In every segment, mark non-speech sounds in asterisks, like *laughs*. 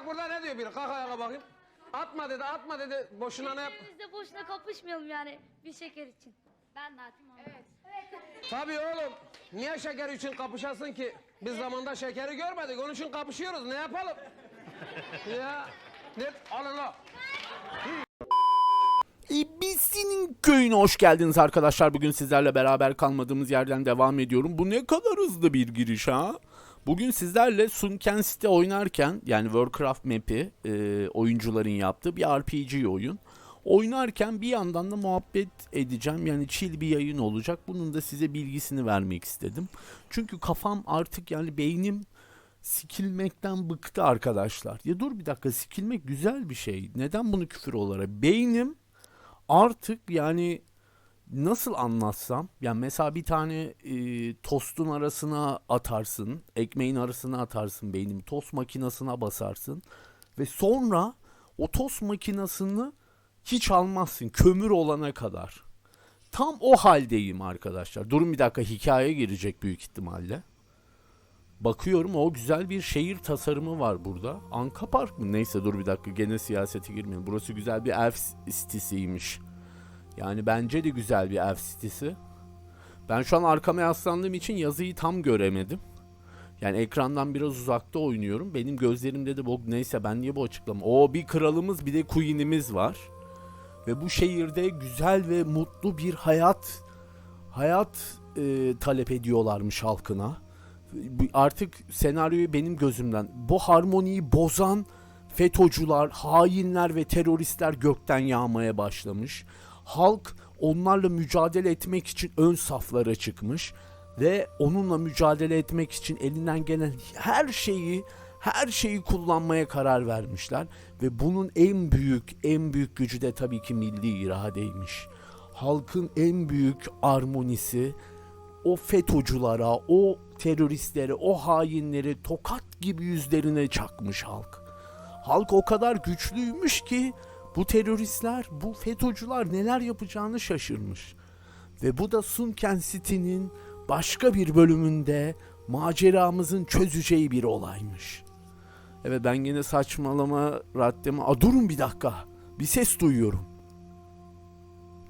bak burada ne diyor biri? Kalk ayağa bakayım. Atma dedi, atma dedi. Boşuna ne yap? Birbirimizle boşuna kapışmayalım yani bir şeker için. Ben de atayım onu. Evet. Tabii oğlum. Niye şeker için kapışasın ki? Biz zamanda şekeri görmedik. Onun için kapışıyoruz. Ne yapalım? ya. Ne? Alın la. İbisi'nin köyüne hoş geldiniz arkadaşlar. Bugün sizlerle beraber kalmadığımız yerden devam ediyorum. Bu ne kadar hızlı bir giriş ha. Bugün sizlerle Sunken City oynarken yani Warcraft map'i e, oyuncuların yaptığı bir RPG oyun. Oynarken bir yandan da muhabbet edeceğim. Yani chill bir yayın olacak. Bunun da size bilgisini vermek istedim. Çünkü kafam artık yani beynim sikilmekten bıktı arkadaşlar. Ya dur bir dakika sikilmek güzel bir şey. Neden bunu küfür olarak? Beynim artık yani nasıl anlatsam yani mesela bir tane e, tostun arasına atarsın ekmeğin arasına atarsın beynim tost makinesine basarsın ve sonra o tost makinesini hiç almazsın kömür olana kadar tam o haldeyim arkadaşlar durun bir dakika hikaye girecek büyük ihtimalle Bakıyorum o güzel bir şehir tasarımı var burada. Anka Park mı? Neyse dur bir dakika gene siyasete girmeyelim. Burası güzel bir elf sitesiymiş. Yani bence de güzel bir elf sitesi. Ben şu an arkama yaslandığım için yazıyı tam göremedim. Yani ekrandan biraz uzakta oynuyorum. Benim gözlerimde de bu neyse ben niye bu açıklama. O bir kralımız bir de queen'imiz var. Ve bu şehirde güzel ve mutlu bir hayat hayat e, talep ediyorlarmış halkına artık senaryoyu benim gözümden bu harmoniyi bozan FETÖ'cüler, hainler ve teröristler gökten yağmaya başlamış. Halk onlarla mücadele etmek için ön saflara çıkmış ve onunla mücadele etmek için elinden gelen her şeyi her şeyi kullanmaya karar vermişler ve bunun en büyük en büyük gücü de tabii ki milli iradeymiş. Halkın en büyük armonisi o FETÖ'cülara, o teröristlere, o hainleri tokat gibi yüzlerine çakmış halk. Halk o kadar güçlüymüş ki bu teröristler, bu FETÖ'cüler neler yapacağını şaşırmış. Ve bu da Sunken City'nin başka bir bölümünde maceramızın çözeceği bir olaymış. Evet ben yine saçmalama raddeme... Aa, durun bir dakika. Bir ses duyuyorum.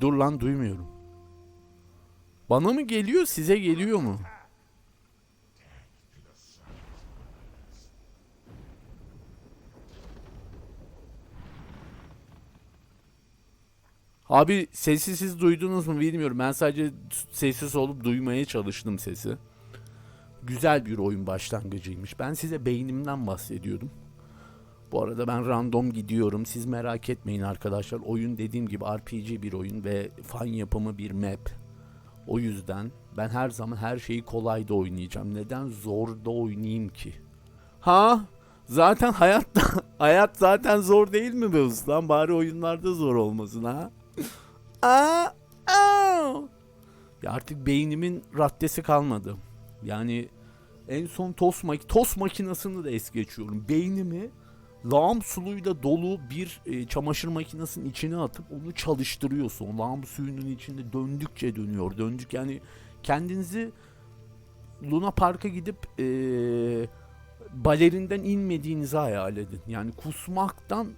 Dur lan duymuyorum. Bana mı geliyor size geliyor mu? Abi sesi siz duydunuz mu bilmiyorum. Ben sadece sessiz olup duymaya çalıştım sesi. Güzel bir oyun başlangıcıymış. Ben size beynimden bahsediyordum. Bu arada ben random gidiyorum. Siz merak etmeyin arkadaşlar. Oyun dediğim gibi RPG bir oyun ve fan yapımı bir map. O yüzden ben her zaman her şeyi kolayda oynayacağım. Neden zorda oynayayım ki? Ha? Zaten hayatta *laughs* hayat zaten zor değil mi be ustam? Bari oyunlarda zor olmasın ha? Aa, aa. Ya artık beynimin raddesi kalmadı. Yani en son tost, mak tost makinesini de es geçiyorum. Beynimi lağım suyuyla dolu bir e, çamaşır makinesinin içine atıp onu çalıştırıyorsun. O lağım suyunun içinde döndükçe dönüyor. Döndük yani kendinizi Luna Park'a gidip e, balerinden inmediğinizi hayal edin. Yani kusmaktan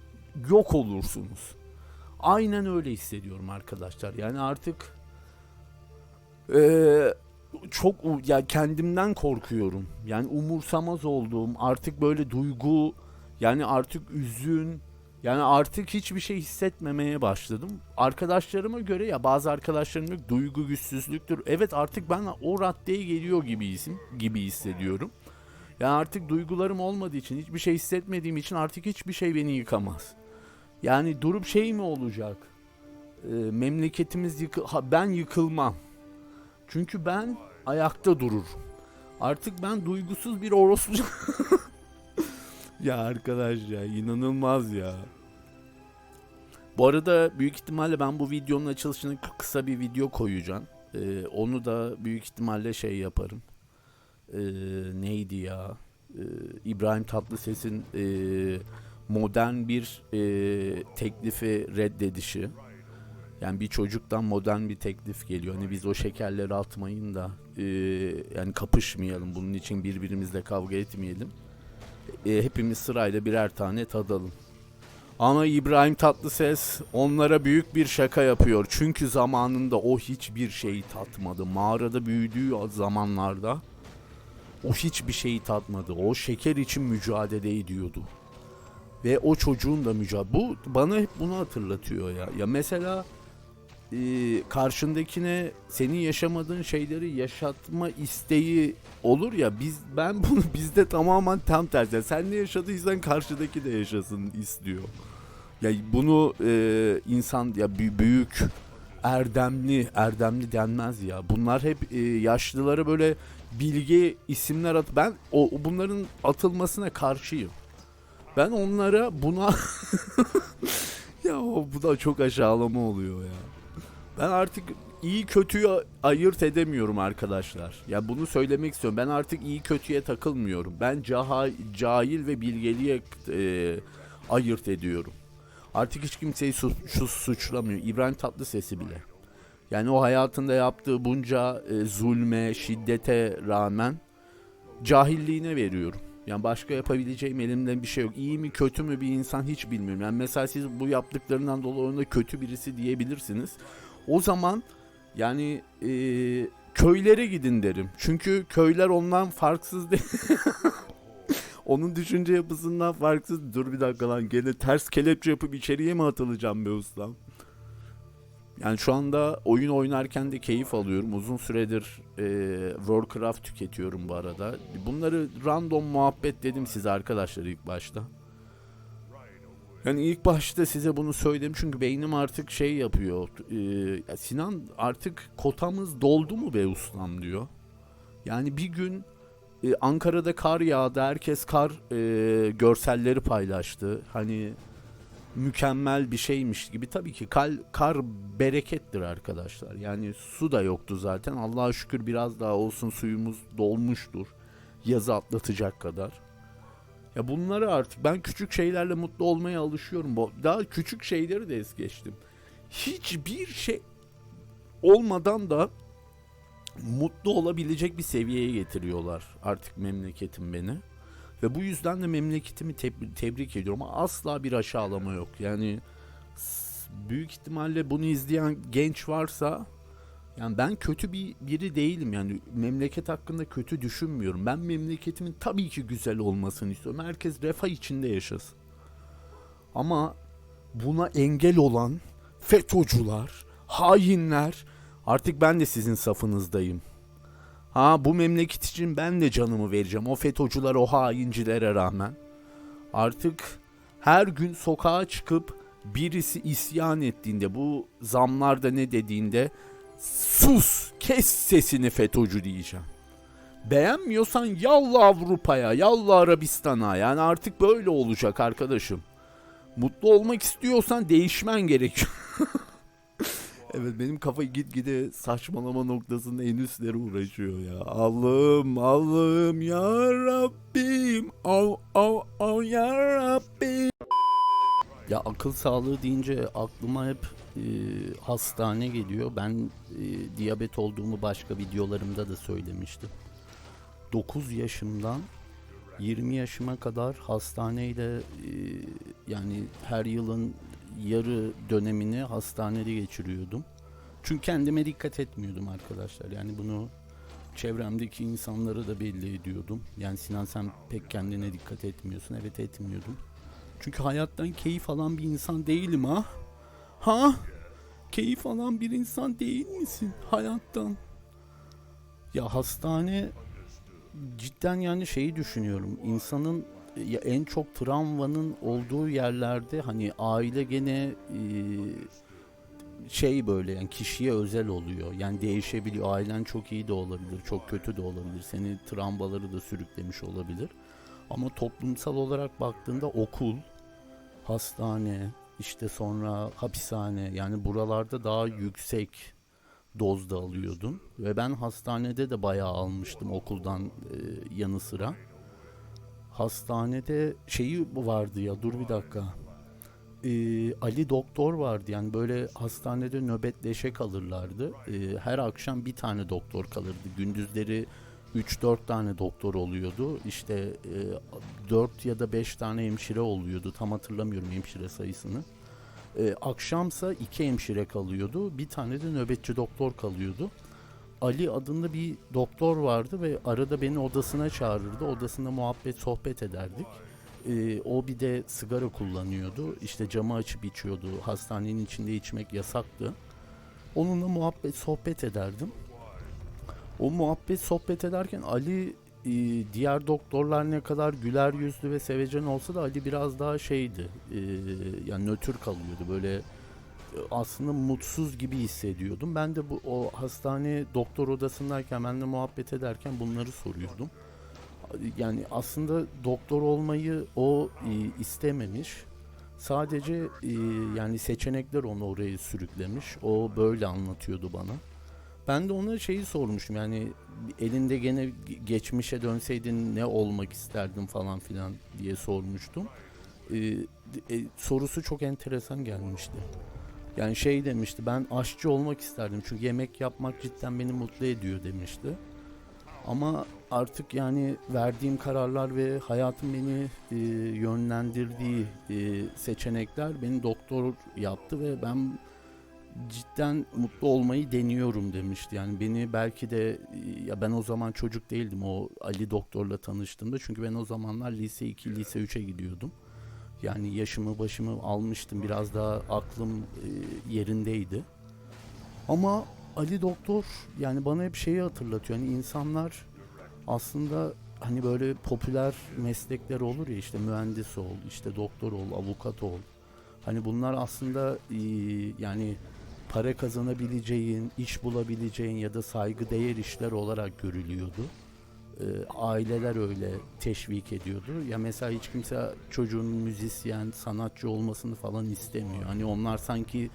yok olursunuz. Aynen öyle hissediyorum arkadaşlar. Yani artık eee, çok ya kendimden korkuyorum. Yani umursamaz olduğum artık böyle duygu yani artık üzün yani artık hiçbir şey hissetmemeye başladım. Arkadaşlarıma göre ya bazı arkadaşlarım diyor duygu güçsüzlüktür. Evet artık ben o raddeye geliyor gibiyim gibi hissediyorum. Yani artık duygularım olmadığı için hiçbir şey hissetmediğim için artık hiçbir şey beni yıkamaz. Yani durup şey mi olacak? Ee, memleketimiz yıkı ha, ben yıkılmam. Çünkü ben ayakta dururum. Artık ben duygusuz bir orospu. *laughs* ya arkadaş ya inanılmaz ya. Bu arada büyük ihtimalle ben bu videonun açılışına kı- kısa bir video koyacağım. Ee, onu da büyük ihtimalle şey yaparım. Ee, neydi ya? Ee, İbrahim Tatlıses'in e, modern bir e, teklifi reddedişi. Yani bir çocuktan modern bir teklif geliyor. Hani biz o şekerleri atmayın da e, yani kapışmayalım. Bunun için birbirimizle kavga etmeyelim. e, hepimiz sırayla birer tane tadalım. Ama İbrahim Tatlıses onlara büyük bir şaka yapıyor. Çünkü zamanında o hiçbir şeyi tatmadı. Mağarada büyüdüğü zamanlarda o hiçbir şeyi tatmadı. O şeker için mücadele ediyordu. Ve o çocuğun da mücadele... Bu bana hep bunu hatırlatıyor ya. Ya mesela e, karşındakine senin yaşamadığın şeyleri yaşatma isteği olur ya biz ben bunu *laughs* bizde tamamen tam tersi. Sen ne yaşadıysan karşıdaki de yaşasın istiyor. Ya bunu e, insan ya bü- büyük erdemli erdemli denmez ya. Bunlar hep e, yaşlılara böyle bilge isimler at. Ben o bunların atılmasına karşıyım. Ben onlara buna *laughs* ya bu da çok aşağılama oluyor ya. Ben artık iyi kötüyü ayırt edemiyorum arkadaşlar. Ya bunu söylemek istiyorum. Ben artık iyi kötüye takılmıyorum. Ben caha, cahil ve bilgeliğe e, ayırt ediyorum. Artık hiç kimseyi su, şu suçlamıyor. İbrahim Tatlıses'i bile. Yani o hayatında yaptığı bunca e, zulme, şiddete rağmen cahilliğine veriyorum. Yani başka yapabileceğim elimden bir şey yok. İyi mi kötü mü bir insan hiç bilmiyorum. Yani mesela siz bu yaptıklarından dolayı ona kötü birisi diyebilirsiniz. O zaman yani e, köylere gidin derim. Çünkü köyler ondan farksız değil. *laughs* Onun düşünce yapısından farksız. Dur bir dakika lan gene ters kelepçe yapıp içeriye mi atılacağım be ustam? Yani şu anda oyun oynarken de keyif alıyorum. Uzun süredir e, Warcraft tüketiyorum bu arada. Bunları random muhabbet dedim size arkadaşlar ilk başta. Yani ilk başta size bunu söyledim çünkü beynim artık şey yapıyor. E, Sinan artık kotamız doldu mu be ustam diyor. Yani bir gün e, Ankara'da kar yağdı. Herkes kar e, görselleri paylaştı. Hani mükemmel bir şeymiş gibi. Tabii ki kal, kar berekettir arkadaşlar. Yani su da yoktu zaten. Allah'a şükür biraz daha olsun suyumuz dolmuştur. Yazı atlatacak kadar. Ya bunları artık ben küçük şeylerle mutlu olmaya alışıyorum. Daha küçük şeyleri de es geçtim. Hiçbir şey olmadan da mutlu olabilecek bir seviyeye getiriyorlar artık memleketim beni. Ve bu yüzden de memleketimi teb- tebrik ediyorum. Asla bir aşağılama yok. Yani büyük ihtimalle bunu izleyen genç varsa yani ben kötü bir biri değilim yani memleket hakkında kötü düşünmüyorum. Ben memleketimin tabii ki güzel olmasını istiyorum. Herkes refah içinde yaşasın. Ama buna engel olan FETÖ'cüler, hainler artık ben de sizin safınızdayım. Ha bu memleket için ben de canımı vereceğim. O FETÖ'cüler, o haincilere rağmen. Artık her gün sokağa çıkıp birisi isyan ettiğinde, bu zamlarda ne dediğinde sus, kes sesini FETÖ'cü diyeceğim. Beğenmiyorsan yallah Avrupa'ya, yallah Arabistan'a. Yani artık böyle olacak arkadaşım. Mutlu olmak istiyorsan değişmen gerekiyor. *laughs* Evet benim kafa gitgide saçmalama noktasında en üstlere uğraşıyor ya. Allah'ım Allah'ım ya Rabbim. Av av av ya Rabbim. Ya akıl sağlığı deyince aklıma hep e, hastane geliyor. Ben e, diyabet olduğumu başka videolarımda da söylemiştim. 9 yaşımdan 20 yaşıma kadar hastaneyle e, yani her yılın yarı dönemini hastanede geçiriyordum. Çünkü kendime dikkat etmiyordum arkadaşlar. Yani bunu çevremdeki insanlara da belli ediyordum. Yani Sinan sen pek kendine dikkat etmiyorsun. Evet etmiyordum. Çünkü hayattan keyif alan bir insan değilim ha. Ha? Keyif alan bir insan değil misin hayattan? Ya hastane cidden yani şeyi düşünüyorum. İnsanın ya en çok travmanın olduğu yerlerde hani aile gene e, şey böyle yani kişiye özel oluyor. Yani değişebiliyor. Ailen çok iyi de olabilir, çok kötü de olabilir. Seni travmaları da sürüklemiş olabilir. Ama toplumsal olarak baktığında okul, hastane, işte sonra hapishane yani buralarda daha yüksek dozda alıyordum. Ve ben hastanede de bayağı almıştım okuldan e, yanı sıra. Hastanede şeyi vardı ya dur bir dakika. Ee, Ali doktor vardı yani böyle hastanede nöbetleşe kalırlardı. Ee, her akşam bir tane doktor kalırdı. Gündüzleri 3-4 tane doktor oluyordu. İşte 4 ya da 5 tane hemşire oluyordu. Tam hatırlamıyorum hemşire sayısını. E, akşamsa iki hemşire kalıyordu. Bir tane de nöbetçi doktor kalıyordu. Ali adında bir doktor vardı ve arada beni odasına çağırırdı. Odasında muhabbet sohbet ederdik. E, o bir de sigara kullanıyordu. İşte camı açıp içiyordu. Hastanenin içinde içmek yasaktı. Onunla muhabbet sohbet ederdim. O muhabbet sohbet ederken Ali e, diğer doktorlar ne kadar güler yüzlü ve sevecen olsa da Ali biraz daha şeydi. e, yani nötr kalıyordu. Böyle e, aslında mutsuz gibi hissediyordum. Ben de bu o hastane doktor odasındayken benimle muhabbet ederken bunları soruyordum. Yani aslında doktor olmayı o e, istememiş. Sadece e, yani seçenekler onu oraya sürüklemiş. O böyle anlatıyordu bana. Ben de ona şeyi sormuşum yani elinde gene ge- geçmişe dönseydin ne olmak isterdin falan filan diye sormuştum. Ee, e, sorusu çok enteresan gelmişti. Yani şey demişti ben aşçı olmak isterdim çünkü yemek yapmak cidden beni mutlu ediyor demişti. Ama artık yani verdiğim kararlar ve hayatım beni e, yönlendirdiği e, seçenekler beni doktor yaptı ve ben cidden mutlu olmayı deniyorum demişti. Yani beni belki de ya ben o zaman çocuk değildim o Ali doktorla tanıştığımda çünkü ben o zamanlar lise 2 lise 3'e gidiyordum. Yani yaşımı başımı almıştım biraz daha aklım e, yerindeydi. Ama Ali doktor yani bana hep şeyi hatırlatıyor. Yani insanlar aslında hani böyle popüler meslekler olur ya işte mühendis ol, işte doktor ol, avukat ol. Hani bunlar aslında e, yani para kazanabileceğin, iş bulabileceğin ya da saygı değer işler olarak görülüyordu. Ee, aileler öyle teşvik ediyordu. Ya mesela hiç kimse çocuğun müzisyen, sanatçı olmasını falan istemiyor. Hani onlar sanki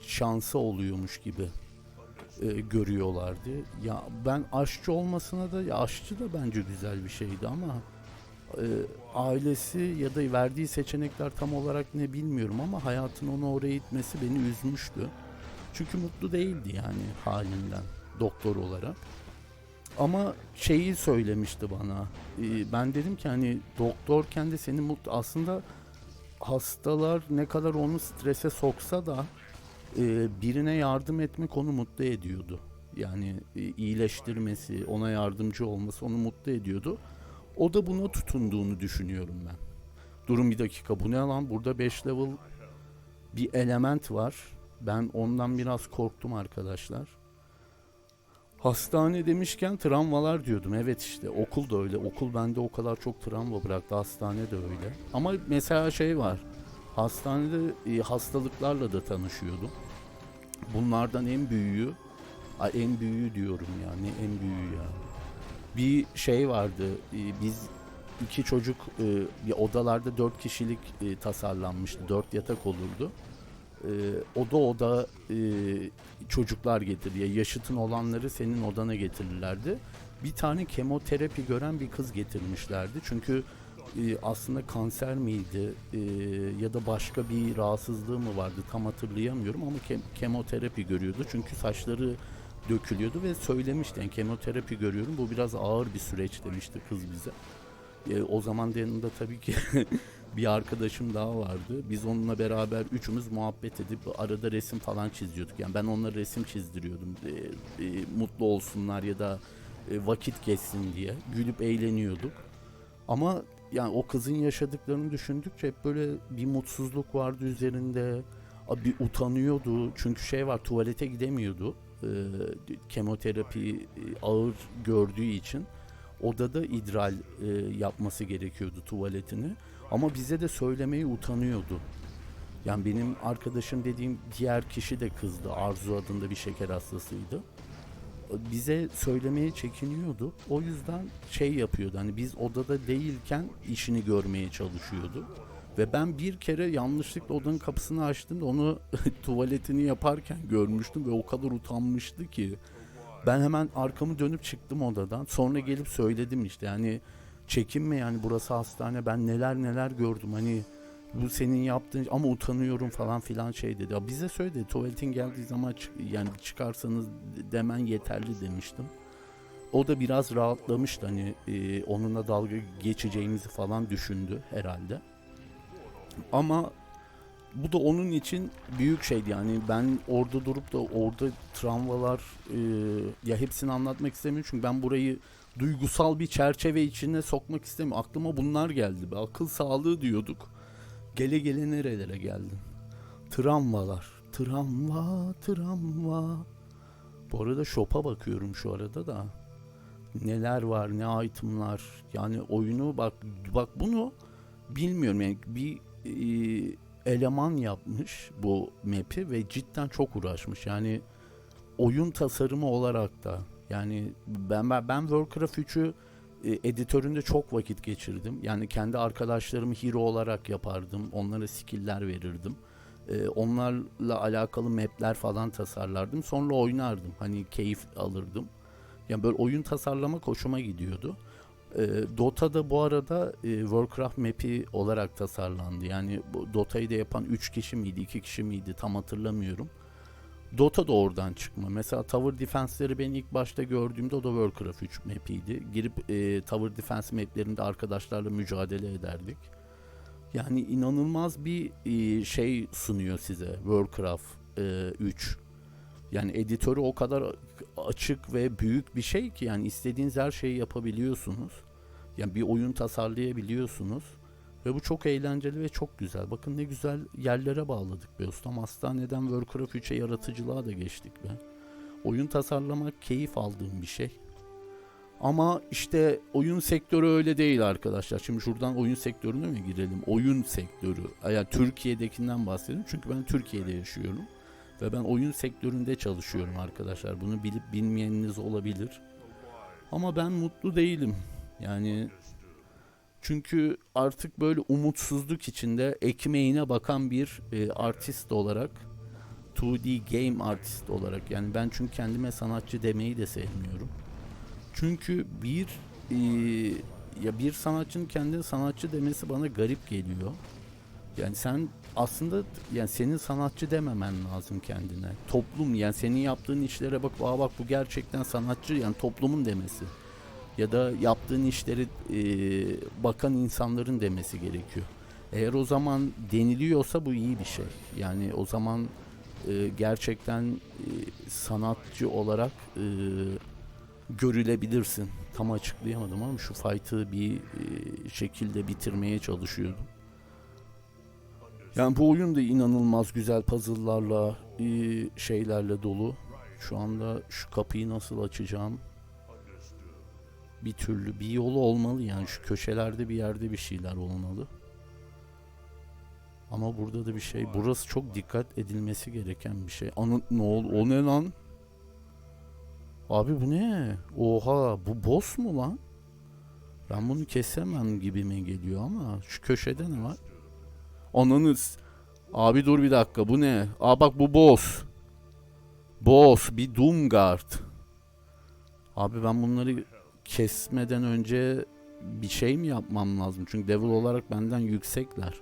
şansı oluyormuş gibi e, görüyorlardı. Ya ben aşçı olmasına da ya aşçı da bence güzel bir şeydi ama e, ailesi ya da verdiği seçenekler tam olarak ne bilmiyorum ama hayatın onu oraya itmesi beni üzmüştü. Çünkü mutlu değildi yani halinden doktor olarak. Ama şeyi söylemişti bana. e, ben dedim ki hani doktorken de seni mutlu aslında hastalar ne kadar onu strese soksa da e, birine yardım etmek onu mutlu ediyordu. Yani e, iyileştirmesi, ona yardımcı olması onu mutlu ediyordu. O da buna tutunduğunu düşünüyorum ben. Durun bir dakika bu ne lan? Burada 5 level bir element var. Ben ondan biraz korktum arkadaşlar. Hastane demişken travmalar diyordum. Evet işte okul da öyle. Okul bende o kadar çok travma bıraktı. Hastane de öyle. Ama mesela şey var. Hastanede e, hastalıklarla da tanışıyordum. Bunlardan en büyüğü, en büyüğü diyorum yani en büyüğü ya. Bir şey vardı. e, Biz iki çocuk e, bir odalarda dört kişilik tasarlanmıştı. Dört yatak olurdu. E, oda oda e, çocuklar getirdi. Ya yaşıtın olanları senin odana getirirlerdi. Bir tane kemoterapi gören bir kız getirmişlerdi. Çünkü e, aslında kanser miydi e, ya da başka bir rahatsızlığı mı vardı tam hatırlayamıyorum ama ke- kemoterapi görüyordu. Çünkü saçları dökülüyordu ve söylemişti yani kemoterapi görüyorum bu biraz ağır bir süreç demişti kız bize. E, o zaman da yanında tabii ki *laughs* bir arkadaşım daha vardı. Biz onunla beraber üçümüz muhabbet edip arada resim falan çiziyorduk. Yani ben onlara resim çizdiriyordum. E, mutlu olsunlar ya da e, vakit geçsin diye. Gülüp eğleniyorduk. Ama yani o kızın yaşadıklarını düşündükçe hep böyle bir mutsuzluk vardı üzerinde. Bir utanıyordu. Çünkü şey var tuvalete gidemiyordu. E, kemoterapi ağır gördüğü için odada idral e, yapması gerekiyordu tuvaletini. Ama bize de söylemeyi utanıyordu. Yani benim arkadaşım dediğim diğer kişi de kızdı. Arzu adında bir şeker hastasıydı. Bize söylemeye çekiniyordu. O yüzden şey yapıyordu. Hani biz odada değilken işini görmeye çalışıyordu. Ve ben bir kere yanlışlıkla odanın kapısını açtım da onu *laughs* tuvaletini yaparken görmüştüm ve o kadar utanmıştı ki. Ben hemen arkamı dönüp çıktım odadan. Sonra gelip söyledim işte yani çekinme yani burası hastane ben neler neler gördüm hani bu senin yaptığın ama utanıyorum falan filan şey dedi. Ya bize söyledi tuvaletin geldiği zaman çık- yani çıkarsanız demen yeterli demiştim. o da biraz rahatlamıştı hani e, onunla dalga geçeceğimizi falan düşündü herhalde. Ama bu da onun için büyük şeydi yani ben orada durup da orada travmalar e, ya hepsini anlatmak istemiyorum çünkü ben burayı duygusal bir çerçeve içine sokmak istemiyorum. Aklıma bunlar geldi. Be. Akıl sağlığı diyorduk. Gele gele nerelere geldin? Travmalar. Travma, travma. Bu arada shop'a bakıyorum şu arada da. Neler var, ne itemlar. Yani oyunu bak bak bunu bilmiyorum yani bir e, eleman yapmış bu map'i ve cidden çok uğraşmış. Yani oyun tasarımı olarak da yani ben ben, ben Warcraft 3'ü e, editöründe çok vakit geçirdim. Yani kendi arkadaşlarımı hero olarak yapardım. Onlara skill'ler verirdim. E, onlarla alakalı map'ler falan tasarlardım. Sonra oynardım. Hani keyif alırdım. Yani böyle oyun tasarlamak hoşuma gidiyordu. E, Dota'da bu arada e, Warcraft map'i olarak tasarlandı. Yani bu Dota'yı da yapan 3 kişi miydi, 2 kişi miydi tam hatırlamıyorum. Dota da oradan çıkma. Mesela Tower Defense'leri ben ilk başta gördüğümde o da Warcraft 3 map'iydi. Girip e, Tower Defense map'lerinde arkadaşlarla mücadele ederdik. Yani inanılmaz bir e, şey sunuyor size Warcraft e, 3. Yani editörü o kadar açık ve büyük bir şey ki yani istediğiniz her şeyi yapabiliyorsunuz. Yani bir oyun tasarlayabiliyorsunuz. Ve bu çok eğlenceli ve çok güzel. Bakın ne güzel yerlere bağladık be ustam. Hastaneden Warcraft 3'e yaratıcılığa da geçtik be. Oyun tasarlamak keyif aldığım bir şey. Ama işte oyun sektörü öyle değil arkadaşlar. Şimdi şuradan oyun sektörüne mi girelim? Oyun sektörü. Yani Türkiye'dekinden bahsedelim. Çünkü ben Türkiye'de yaşıyorum. Ve ben oyun sektöründe çalışıyorum arkadaşlar. Bunu bilip bilmeyeniniz olabilir. Ama ben mutlu değilim. Yani çünkü artık böyle umutsuzluk içinde ekmeğine bakan bir e, artist olarak 2D game artist olarak yani ben çünkü kendime sanatçı demeyi de sevmiyorum. Çünkü bir e, ya bir sanatçının kendine sanatçı demesi bana garip geliyor. Yani sen aslında yani senin sanatçı dememen lazım kendine. Toplum yani senin yaptığın işlere bak aa bak bu gerçekten sanatçı yani toplumun demesi ya da yaptığın işleri e, bakan insanların demesi gerekiyor. Eğer o zaman deniliyorsa bu iyi bir şey. Yani o zaman e, gerçekten e, sanatçı olarak e, görülebilirsin. Tam açıklayamadım ama şu fight'ı bir e, şekilde bitirmeye çalışıyordum. Yani bu oyun da inanılmaz güzel puzzle'larla, e, şeylerle dolu. Şu anda şu kapıyı nasıl açacağım? Bir türlü bir yolu olmalı yani şu köşelerde bir yerde bir şeyler olmalı. Ama burada da bir şey. Burası çok dikkat edilmesi gereken bir şey. Anı ne ol o ne lan? Abi bu ne? Oha bu boss mu lan? Ben bunu kesemem gibime geliyor ama şu köşede ne var? Ananız. Abi dur bir dakika bu ne? Aa bak bu boss. Boss bir Doomguard. Abi ben bunları kesmeden önce bir şey mi yapmam lazım? Çünkü devil olarak benden yüksekler.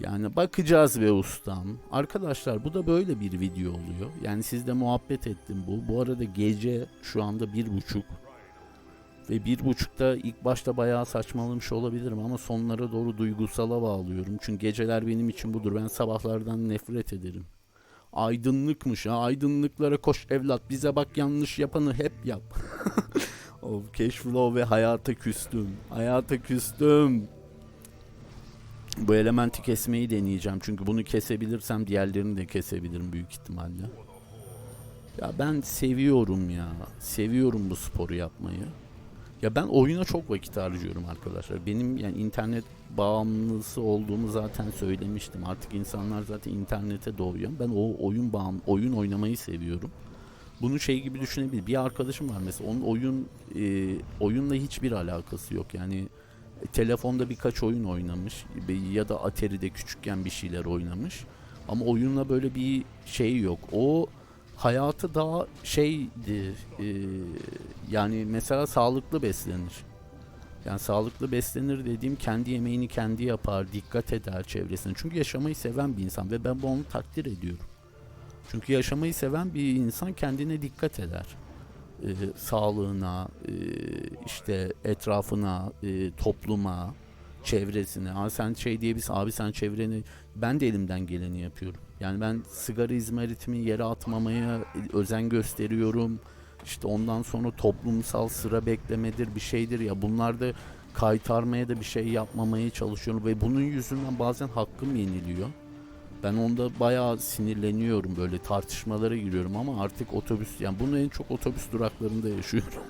Yani bakacağız be ustam. Arkadaşlar bu da böyle bir video oluyor. Yani sizle muhabbet ettim bu. Bu arada gece şu anda bir buçuk. Ve bir buçukta ilk başta bayağı saçmalamış olabilirim ama sonlara doğru duygusala bağlıyorum. Çünkü geceler benim için budur. Ben sabahlardan nefret ederim. Aydınlıkmış ha. Aydınlıklara koş evlat. Bize bak yanlış yapanı hep yap. *laughs* of cashflow ve hayata küstüm. Hayata küstüm. Bu elementi kesmeyi deneyeceğim. Çünkü bunu kesebilirsem diğerlerini de kesebilirim büyük ihtimalle. Ya ben seviyorum ya. Seviyorum bu sporu yapmayı. Ya ben oyuna çok vakit harcıyorum arkadaşlar. Benim yani internet bağımlısı olduğumu zaten söylemiştim. Artık insanlar zaten internete doğuyor. Ben o oyun bağım oyun oynamayı seviyorum. Bunu şey gibi düşünebilir. Bir arkadaşım var mesela onun oyun e, oyunla hiçbir alakası yok. Yani telefonda birkaç oyun oynamış ya da Atari'de küçükken bir şeyler oynamış. Ama oyunla böyle bir şey yok. O hayatı daha şeydi e, yani mesela sağlıklı beslenir. Yani sağlıklı beslenir dediğim kendi yemeğini kendi yapar, dikkat eder çevresine. Çünkü yaşamayı seven bir insan ve ben bunu takdir ediyorum. Çünkü yaşamayı seven bir insan kendine dikkat eder. e, sağlığına, e, işte etrafına, e, topluma, çevresine. Abi sen şey diyebilirsin, abi sen çevreni, ben de elimden geleni yapıyorum. Yani ben sigara izmaritimi yere atmamaya özen gösteriyorum. İşte ondan sonra toplumsal sıra beklemedir bir şeydir ya bunlar da kaytarmaya da bir şey yapmamaya çalışıyorum ve bunun yüzünden bazen hakkım yeniliyor. Ben onda bayağı sinirleniyorum böyle tartışmalara giriyorum ama artık otobüs yani bunu en çok otobüs duraklarında yaşıyorum.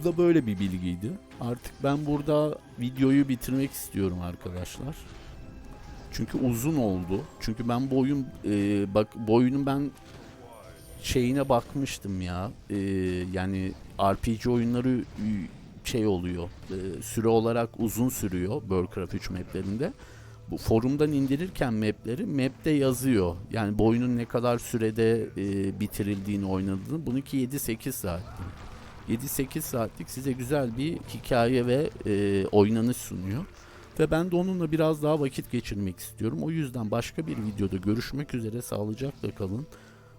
Bu da böyle bir bilgiydi. Artık ben burada videoyu bitirmek istiyorum arkadaşlar. Çünkü uzun oldu. Çünkü ben bu oyun e, bak bu oyunun ben şeyine bakmıştım ya. E, yani RPG oyunları şey oluyor. e, süre olarak uzun sürüyor Warcraft 3 maplerinde. Bu forumdan indirirken mapleri map'te yazıyor. Yani bu oyunun ne kadar sürede e, bitirildiğini oynadığını. Bununki 7-8 saat. 7-8 saatlik size güzel bir hikaye ve e, oynanış sunuyor. Ve ben de onunla biraz daha vakit geçirmek istiyorum. O yüzden başka bir videoda görüşmek üzere sağlıcakla kalın.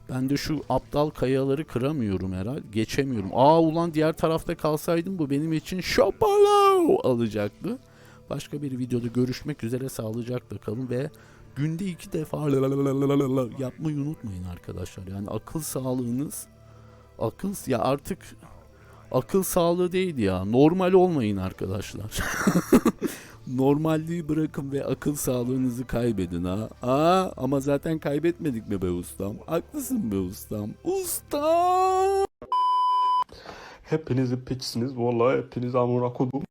Ben de şu aptal kayaları kıramıyorum herhalde. Geçemiyorum. Aa ulan diğer tarafta kalsaydım bu benim için şapalo alacaktı. Başka bir videoda görüşmek üzere sağlıcakla kalın ve günde iki defa yapmayı unutmayın arkadaşlar. Yani akıl sağlığınız akıl ya artık akıl sağlığı değil ya. Normal olmayın arkadaşlar. *laughs* Normalliği bırakın ve akıl sağlığınızı kaybedin ha. Aa, ama zaten kaybetmedik mi be ustam? Haklısın be ustam. Ustam! Hepiniz piçsiniz vallahi hepiniz amına kodum.